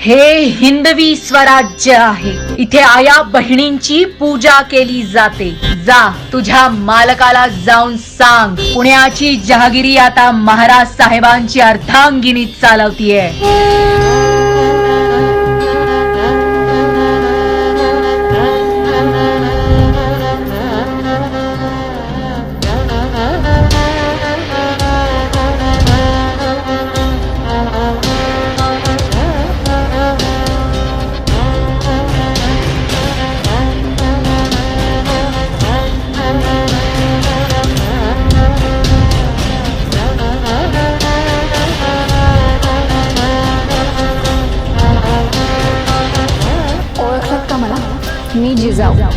हे हिंदवी स्वराज्य आहे. इथे आया बहिणींची पूजा केली जाते. जा तुझ्या मालकाला जाऊन सांग. पुण्याची जहागिरी आता महाराज साहेबांची अर्धांगिनी चालवतीये. Me diz algo.